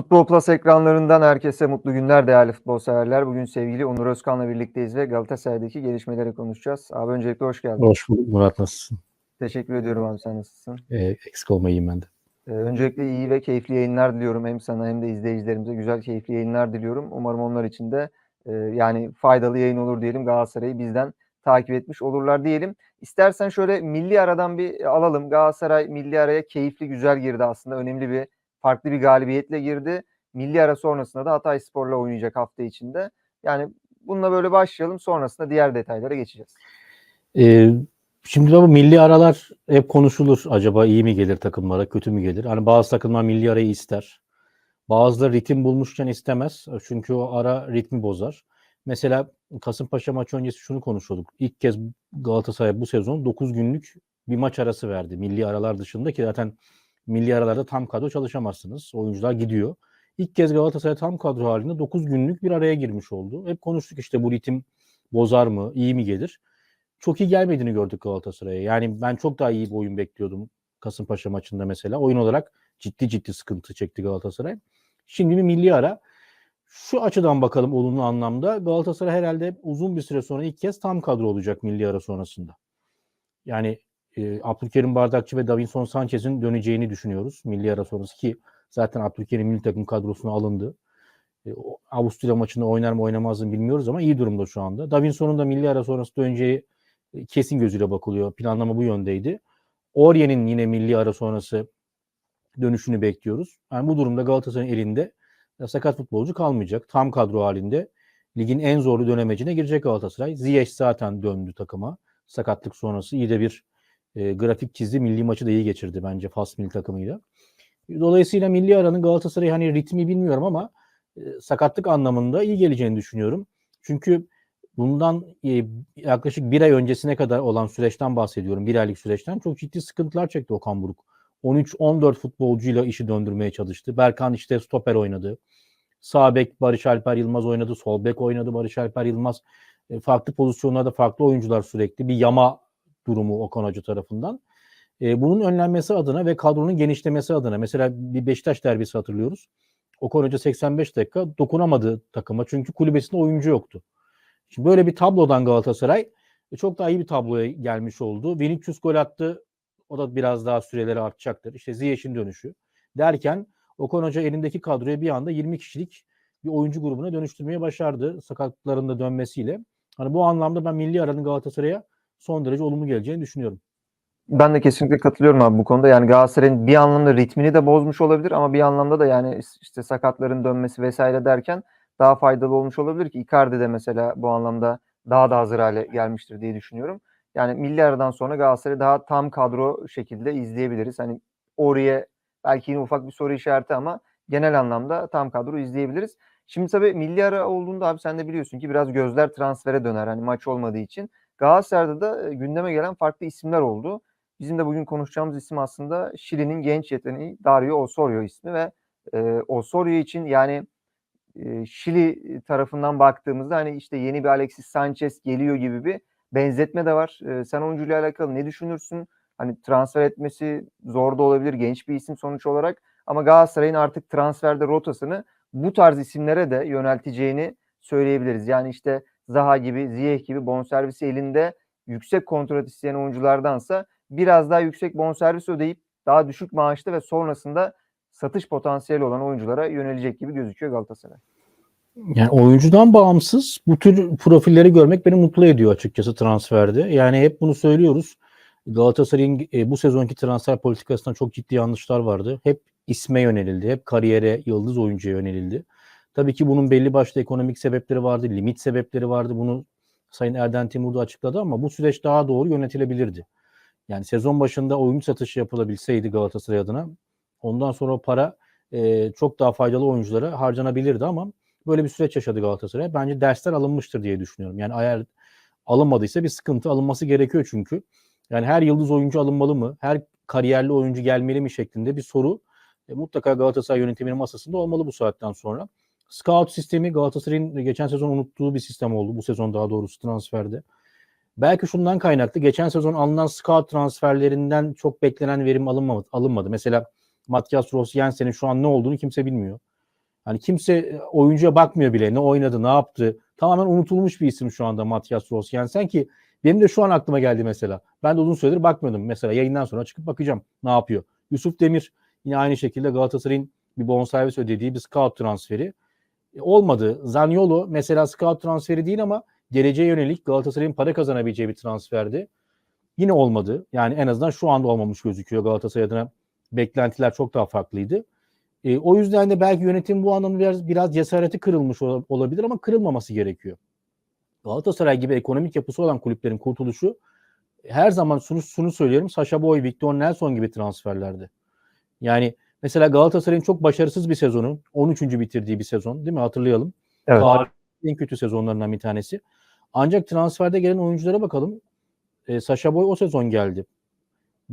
Futbol Plus ekranlarından herkese mutlu günler değerli futbol severler. Bugün sevgili Onur Özkan'la birlikteyiz ve Galatasaray'daki gelişmeleri konuşacağız. Abi öncelikle hoş geldin. Hoş bulduk Murat nasılsın? Teşekkür ediyorum abi sen nasılsın? Ee, eksik olma iyiyim ben de. Ee, öncelikle iyi ve keyifli yayınlar diliyorum. Hem sana hem de izleyicilerimize güzel keyifli yayınlar diliyorum. Umarım onlar için de e, yani faydalı yayın olur diyelim. Galatasaray'ı bizden takip etmiş olurlar diyelim. İstersen şöyle milli aradan bir alalım. Galatasaray milli araya keyifli güzel girdi aslında. Önemli bir farklı bir galibiyetle girdi. Milli ara sonrasında da Hatay Spor'la oynayacak hafta içinde. Yani bununla böyle başlayalım. Sonrasında diğer detaylara geçeceğiz. Ee, şimdi bu milli aralar hep konuşulur. Acaba iyi mi gelir takımlara, kötü mü gelir? Hani bazı takımlar milli arayı ister. Bazıları ritim bulmuşken istemez. Çünkü o ara ritmi bozar. Mesela Kasımpaşa maçı öncesi şunu konuşuyorduk. İlk kez Galatasaray bu sezon 9 günlük bir maç arası verdi. Milli aralar dışında ki zaten milli aralarda tam kadro çalışamazsınız. Oyuncular gidiyor. İlk kez Galatasaray tam kadro halinde 9 günlük bir araya girmiş oldu. Hep konuştuk işte bu ritim bozar mı, iyi mi gelir? Çok iyi gelmediğini gördük Galatasaray'a. Yani ben çok daha iyi bir oyun bekliyordum Kasımpaşa maçında mesela. Oyun olarak ciddi ciddi sıkıntı çekti Galatasaray. Şimdi bir milli ara. Şu açıdan bakalım olumlu anlamda. Galatasaray herhalde uzun bir süre sonra ilk kez tam kadro olacak milli ara sonrasında. Yani e, Abdülkerim Bardakçı ve Davinson Sanchez'in döneceğini düşünüyoruz milli ara sonrası ki zaten Abdülkerim milli takım kadrosuna alındı. E, Avusturya maçında oynar mı oynamaz mı bilmiyoruz ama iyi durumda şu anda. Davinson'un da milli ara sonrası döneceği e, kesin gözüyle bakılıyor. Planlama bu yöndeydi. Oryen'in yine milli ara sonrası dönüşünü bekliyoruz. Yani bu durumda Galatasaray'ın elinde sakat futbolcu kalmayacak. Tam kadro halinde ligin en zorlu dönemecine girecek Galatasaray. Ziyech zaten döndü takıma. Sakatlık sonrası iyi de bir e, grafik çizdi. Milli maçı da iyi geçirdi bence Fas milli takımıyla. Dolayısıyla milli aranın Galatasaray hani ritmi bilmiyorum ama e, sakatlık anlamında iyi geleceğini düşünüyorum. Çünkü bundan e, yaklaşık bir ay öncesine kadar olan süreçten bahsediyorum. Bir aylık süreçten çok ciddi sıkıntılar çekti Okan Buruk. 13-14 futbolcuyla işi döndürmeye çalıştı. Berkan işte stoper oynadı. Sağ bek Barış Alper Yılmaz oynadı. Sol bek oynadı Barış Alper Yılmaz. E, farklı pozisyonlarda farklı oyuncular sürekli. Bir yama durumu Okan Hoca tarafından. E, bunun önlenmesi adına ve kadronun genişlemesi adına mesela bir Beşiktaş derbisi hatırlıyoruz. Okan Hoca 85 dakika dokunamadı takıma çünkü kulübesinde oyuncu yoktu. Şimdi böyle bir tablodan Galatasaray e, çok daha iyi bir tabloya gelmiş oldu. Vinicius gol attı. O da biraz daha süreleri artacaktır. İşte Ziyech'in dönüşü. Derken Okan Hoca elindeki kadroyu bir anda 20 kişilik bir oyuncu grubuna dönüştürmeye başardı. Sakatlıkların da dönmesiyle. Hani bu anlamda ben milli aranın Galatasaray'a son derece olumlu geleceğini düşünüyorum. Ben de kesinlikle katılıyorum abi bu konuda. Yani Galatasaray'ın bir anlamda ritmini de bozmuş olabilir ama bir anlamda da yani işte sakatların dönmesi vesaire derken daha faydalı olmuş olabilir ki Icardi de mesela bu anlamda daha da hazır hale gelmiştir diye düşünüyorum. Yani milli aradan sonra Galatasaray'ı daha tam kadro şekilde izleyebiliriz. Hani oraya belki yine ufak bir soru işareti ama genel anlamda tam kadro izleyebiliriz. Şimdi tabii milli ara olduğunda abi sen de biliyorsun ki biraz gözler transfere döner hani maç olmadığı için. Galatasaray'da da gündeme gelen farklı isimler oldu. Bizim de bugün konuşacağımız isim aslında Şili'nin genç yeteneği Dario Osorio ismi ve e, Osorio için yani e, Şili tarafından baktığımızda hani işte yeni bir Alexis Sanchez geliyor gibi bir benzetme de var. E, sen oyuncuyla alakalı ne düşünürsün? Hani transfer etmesi zor da olabilir genç bir isim sonuç olarak ama Galatasaray'ın artık transferde rotasını bu tarz isimlere de yönelteceğini söyleyebiliriz. Yani işte Zaha gibi, Ziyech gibi bonservisi elinde yüksek kontrat isteyen oyunculardansa biraz daha yüksek bonservis ödeyip daha düşük maaşlı ve sonrasında satış potansiyeli olan oyunculara yönelecek gibi gözüküyor Galatasaray. Yani oyuncudan bağımsız bu tür profilleri görmek beni mutlu ediyor açıkçası transferde. Yani hep bunu söylüyoruz. Galatasaray'ın e, bu sezonki transfer politikasında çok ciddi yanlışlar vardı. Hep isme yönelildi. Hep kariyere, yıldız oyuncuya yönelildi. Tabii ki bunun belli başlı ekonomik sebepleri vardı, limit sebepleri vardı. Bunu Sayın Erden Timur da açıkladı ama bu süreç daha doğru yönetilebilirdi. Yani sezon başında oyuncu satışı yapılabilseydi Galatasaray adına ondan sonra para e, çok daha faydalı oyunculara harcanabilirdi ama böyle bir süreç yaşadı Galatasaray. Bence dersler alınmıştır diye düşünüyorum. Yani eğer alınmadıysa bir sıkıntı alınması gerekiyor çünkü. Yani her yıldız oyuncu alınmalı mı? Her kariyerli oyuncu gelmeli mi şeklinde bir soru e, mutlaka Galatasaray yönetiminin masasında olmalı bu saatten sonra. Scout sistemi Galatasaray'ın geçen sezon unuttuğu bir sistem oldu. Bu sezon daha doğrusu transferde. Belki şundan kaynaklı. Geçen sezon alınan scout transferlerinden çok beklenen verim alınmadı. alınmadı. Mesela Matias Rossi Jensen'in şu an ne olduğunu kimse bilmiyor. Hani kimse e, oyuncuya bakmıyor bile. Ne oynadı, ne yaptı. Tamamen unutulmuş bir isim şu anda Matias Ross. Yani sen ki benim de şu an aklıma geldi mesela. Ben de uzun süredir bakmıyordum. Mesela yayından sonra çıkıp bakacağım ne yapıyor. Yusuf Demir yine aynı şekilde Galatasaray'ın bir bonservis ödediği bir scout transferi. E, olmadı. Zaniolo mesela scout transferi değil ama geleceğe yönelik Galatasaray'ın para kazanabileceği bir transferdi. Yine olmadı. Yani en azından şu anda olmamış gözüküyor Galatasaray adına. Beklentiler çok daha farklıydı. E, o yüzden de belki yönetim bu anlamda biraz, biraz cesareti kırılmış ol- olabilir ama kırılmaması gerekiyor. Galatasaray gibi ekonomik yapısı olan kulüplerin kurtuluşu her zaman şunu, şunu söylüyorum. Sasha Boy, Victor Nelson gibi transferlerdi. Yani mesela Galatasaray'ın çok başarısız bir sezonu, 13. bitirdiği bir sezon değil mi? Hatırlayalım. Evet. Tarihin en kötü sezonlarından bir tanesi. Ancak transferde gelen oyunculara bakalım. E, Sasha Boy o sezon geldi.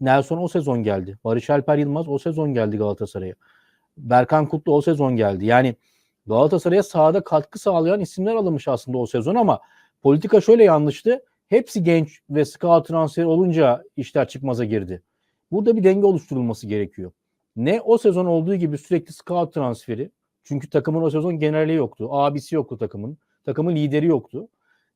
Nelson o sezon geldi. Barış Alper Yılmaz o sezon geldi Galatasaray'a. Berkan Kutlu o sezon geldi. Yani Galatasaray'a sahada katkı sağlayan isimler alınmış aslında o sezon ama politika şöyle yanlıştı. Hepsi genç ve scout transferi olunca işler çıkmaza girdi. Burada bir denge oluşturulması gerekiyor. Ne o sezon olduğu gibi sürekli scout transferi. Çünkü takımın o sezon generali yoktu. Abisi yoktu takımın. Takımın lideri yoktu.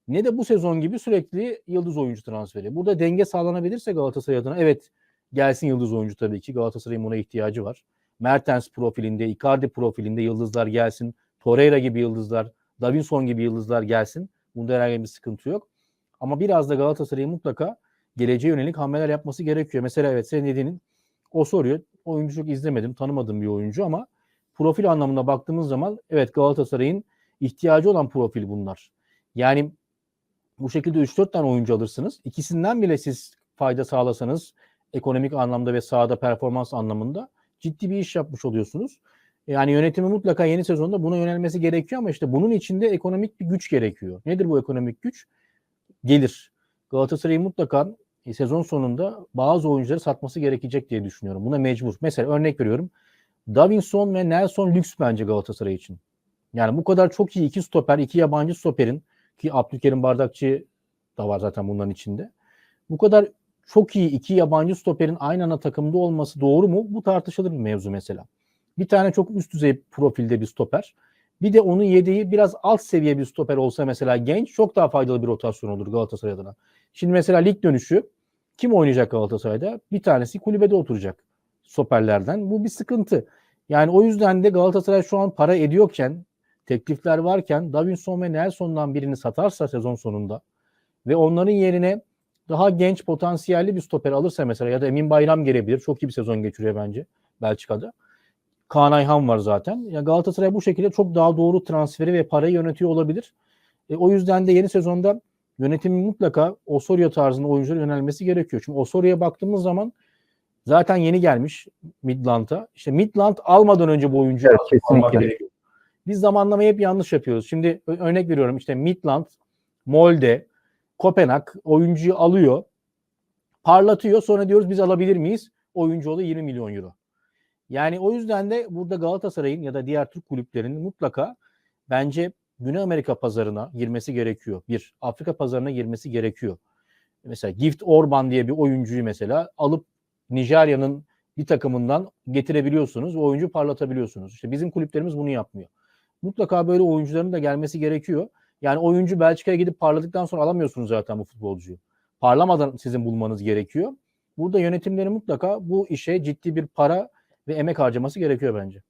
Ne de bu sezon gibi sürekli yıldız oyuncu transferi. Burada denge sağlanabilirse Galatasaray adına evet gelsin yıldız oyuncu tabii ki. Galatasaray'ın buna ihtiyacı var. Mertens profilinde, Icardi profilinde yıldızlar gelsin. Torreira gibi yıldızlar, Davinson gibi yıldızlar gelsin. Bunda herhangi bir sıkıntı yok. Ama biraz da Galatasaray'ın mutlaka geleceğe yönelik hamleler yapması gerekiyor. Mesela evet senin dediğinin o soruyor. Oyuncu çok izlemedim, tanımadığım bir oyuncu ama profil anlamında baktığımız zaman evet Galatasaray'ın ihtiyacı olan profil bunlar. Yani bu şekilde 3-4 tane oyuncu alırsınız. İkisinden bile siz fayda sağlasanız ekonomik anlamda ve sahada performans anlamında ciddi bir iş yapmış oluyorsunuz. Yani yönetimi mutlaka yeni sezonda buna yönelmesi gerekiyor ama işte bunun içinde ekonomik bir güç gerekiyor. Nedir bu ekonomik güç? Gelir. Galatasaray'ın mutlaka sezon sonunda bazı oyuncuları satması gerekecek diye düşünüyorum. Buna mecbur. Mesela örnek veriyorum. Davinson ve Nelson lüks bence Galatasaray için. Yani bu kadar çok iyi iki stoper, iki yabancı stoperin ki Abdülkerim Bardakçı da var zaten bunların içinde. Bu kadar çok iyi iki yabancı stoperin aynı ana takımda olması doğru mu? Bu tartışılır bir mevzu mesela. Bir tane çok üst düzey profilde bir stoper. Bir de onun yedeği biraz alt seviye bir stoper olsa mesela genç çok daha faydalı bir rotasyon olur Galatasaray adına. Şimdi mesela lig dönüşü kim oynayacak Galatasaray'da? Bir tanesi kulübede oturacak stoperlerden. Bu bir sıkıntı. Yani o yüzden de Galatasaray şu an para ediyorken, teklifler varken Davinson ve Nelson'dan birini satarsa sezon sonunda ve onların yerine daha genç potansiyelli bir stoper alırsa mesela ya da Emin Bayram gelebilir. Çok iyi bir sezon geçiriyor bence Belçika'da. Kaan Ayhan var zaten. Ya Galatasaray bu şekilde çok daha doğru transferi ve parayı yönetiyor olabilir. E, o yüzden de yeni sezonda yönetimin mutlaka Osorio tarzında oyunculara yönelmesi gerekiyor. Çünkü Osorio'ya baktığımız zaman zaten yeni gelmiş Midland'a. İşte Midland almadan önce bu oyuncuyu Evet, kesinlikle. gerekiyor. Biz zamanlamayı hep yanlış yapıyoruz. Şimdi örnek veriyorum işte Midland, Molde, Kopenhag oyuncuyu alıyor, parlatıyor. Sonra diyoruz biz alabilir miyiz? Oyuncu oluyor 20 milyon euro. Yani o yüzden de burada Galatasaray'ın ya da diğer Türk kulüplerinin mutlaka bence Güney Amerika pazarına girmesi gerekiyor. Bir, Afrika pazarına girmesi gerekiyor. Mesela Gift Orban diye bir oyuncuyu mesela alıp Nijerya'nın bir takımından getirebiliyorsunuz oyuncu parlatabiliyorsunuz. İşte bizim kulüplerimiz bunu yapmıyor. Mutlaka böyle oyuncuların da gelmesi gerekiyor. Yani oyuncu Belçika'ya gidip parladıktan sonra alamıyorsunuz zaten bu futbolcuyu. Parlamadan sizin bulmanız gerekiyor. Burada yönetimlerin mutlaka bu işe ciddi bir para ve emek harcaması gerekiyor bence.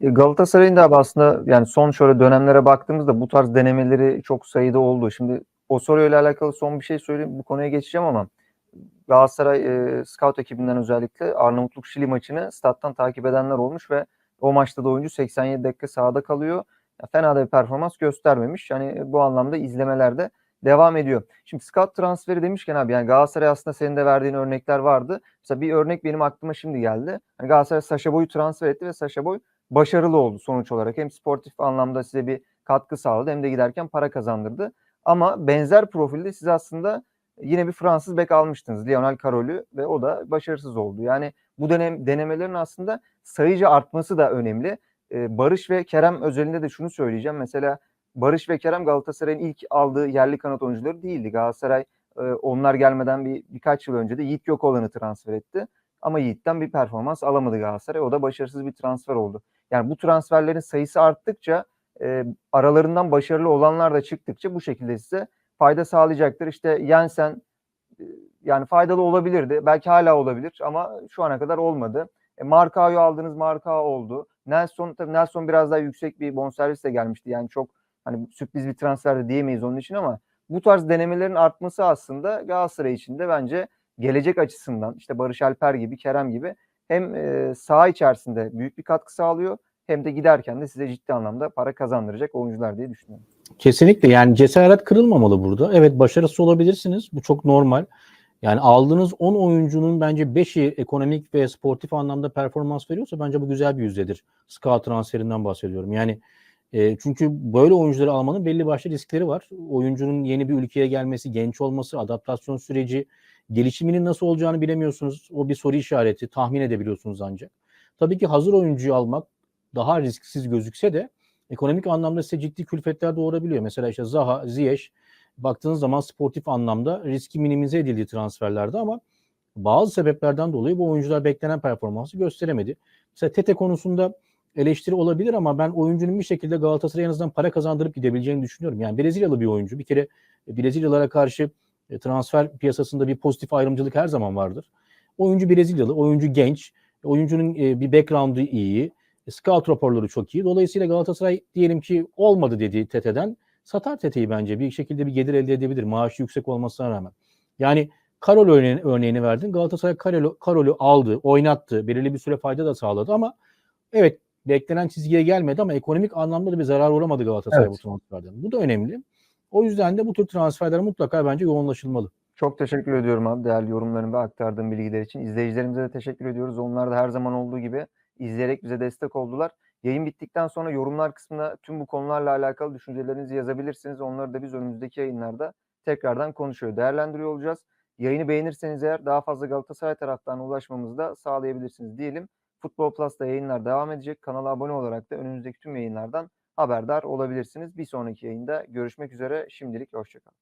E, Galatasaray'ın da aslında yani son şöyle dönemlere baktığımızda bu tarz denemeleri çok sayıda oldu. Şimdi Osorio ile alakalı son bir şey söyleyeyim. Bu konuya geçeceğim ama Galatasaray e, scout ekibinden özellikle Arnavutluk Şili maçını stat'tan takip edenler olmuş ve o maçta da oyuncu 87 dakika sahada kalıyor. Ya, fena da bir performans göstermemiş. Yani bu anlamda izlemelerde devam ediyor. Şimdi scout transferi demişken abi yani Galatasaray aslında senin de verdiğin örnekler vardı. Mesela bir örnek benim aklıma şimdi geldi. Hani Galatasaray Saşa Boy'u transfer etti ve Saşa Boy başarılı oldu sonuç olarak. Hem sportif anlamda size bir katkı sağladı hem de giderken para kazandırdı. Ama benzer profilde siz aslında yine bir Fransız bek almıştınız. Lionel Carol'ü ve o da başarısız oldu. Yani bu dönem denemelerin aslında sayıca artması da önemli. Ee, Barış ve Kerem özelinde de şunu söyleyeceğim. Mesela Barış ve Kerem Galatasaray'ın ilk aldığı yerli kanat oyuncuları değildi. Galatasaray e, onlar gelmeden bir birkaç yıl önce de Yiğit Gökoğlan'ı transfer etti. Ama Yiğit'ten bir performans alamadı Galatasaray. O da başarısız bir transfer oldu. Yani bu transferlerin sayısı arttıkça e, aralarından başarılı olanlar da çıktıkça bu şekilde size fayda sağlayacaktır. İşte Jensen e, yani faydalı olabilirdi. Belki hala olabilir ama şu ana kadar olmadı. E, Markao'yu aldınız Markao oldu. Nelson tabii Nelson biraz daha yüksek bir bonservisle gelmişti. Yani çok hani sürpriz bir transfer de diyemeyiz onun için ama bu tarz denemelerin artması aslında Galatasaray için de bence gelecek açısından işte Barış Alper gibi, Kerem gibi hem e, saha içerisinde büyük bir katkı sağlıyor hem de giderken de size ciddi anlamda para kazandıracak oyuncular diye düşünüyorum. Kesinlikle yani cesaret kırılmamalı burada. Evet başarısız olabilirsiniz. Bu çok normal. Yani aldığınız 10 oyuncunun bence 5'i ekonomik ve sportif anlamda performans veriyorsa bence bu güzel bir yüzdedir. Scout transferinden bahsediyorum. Yani e, çünkü böyle oyuncuları almanın belli başlı riskleri var. Oyuncunun yeni bir ülkeye gelmesi, genç olması, adaptasyon süreci, gelişiminin nasıl olacağını bilemiyorsunuz. O bir soru işareti. Tahmin edebiliyorsunuz ancak. Tabii ki hazır oyuncuyu almak daha risksiz gözükse de ekonomik anlamda size ciddi külfetler doğurabiliyor. Mesela işte Zaha, Ziyech baktığınız zaman sportif anlamda riski minimize edildiği transferlerde ama bazı sebeplerden dolayı bu oyuncular beklenen performansı gösteremedi. Mesela Tete konusunda eleştiri olabilir ama ben oyuncunun bir şekilde Galatasaray'a en azından para kazandırıp gidebileceğini düşünüyorum. Yani Brezilyalı bir oyuncu. Bir kere Brezilyalara karşı e, transfer piyasasında bir pozitif ayrımcılık her zaman vardır. Oyuncu Brezilyalı, oyuncu genç, oyuncunun e, bir background'u iyi, e, scout raporları çok iyi. Dolayısıyla Galatasaray diyelim ki olmadı dediği Tete'den satar Tete'yi bence. Bir şekilde bir gelir elde edebilir maaşı yüksek olmasına rağmen. Yani Karol örneğini, örneğini verdin. Galatasaray Karol'ü Karol'ü aldı, oynattı. Belirli bir süre fayda da sağladı ama evet beklenen çizgiye gelmedi ama ekonomik anlamda da bir zarar uğramadı Galatasaray Evet. bu transferden. Bu da önemli. O yüzden de bu tür transferler mutlaka bence yoğunlaşılmalı. Çok teşekkür ediyorum abi değerli yorumların ve aktardığın bilgiler için. İzleyicilerimize de teşekkür ediyoruz. Onlar da her zaman olduğu gibi izleyerek bize destek oldular. Yayın bittikten sonra yorumlar kısmına tüm bu konularla alakalı düşüncelerinizi yazabilirsiniz. Onları da biz önümüzdeki yayınlarda tekrardan konuşuyor, değerlendiriyor olacağız. Yayını beğenirseniz eğer daha fazla Galatasaray taraftarına ulaşmamızı da sağlayabilirsiniz diyelim. Futbol Plus'ta yayınlar devam edecek. Kanala abone olarak da önümüzdeki tüm yayınlardan haberdar olabilirsiniz. Bir sonraki yayında görüşmek üzere. Şimdilik hoşçakalın.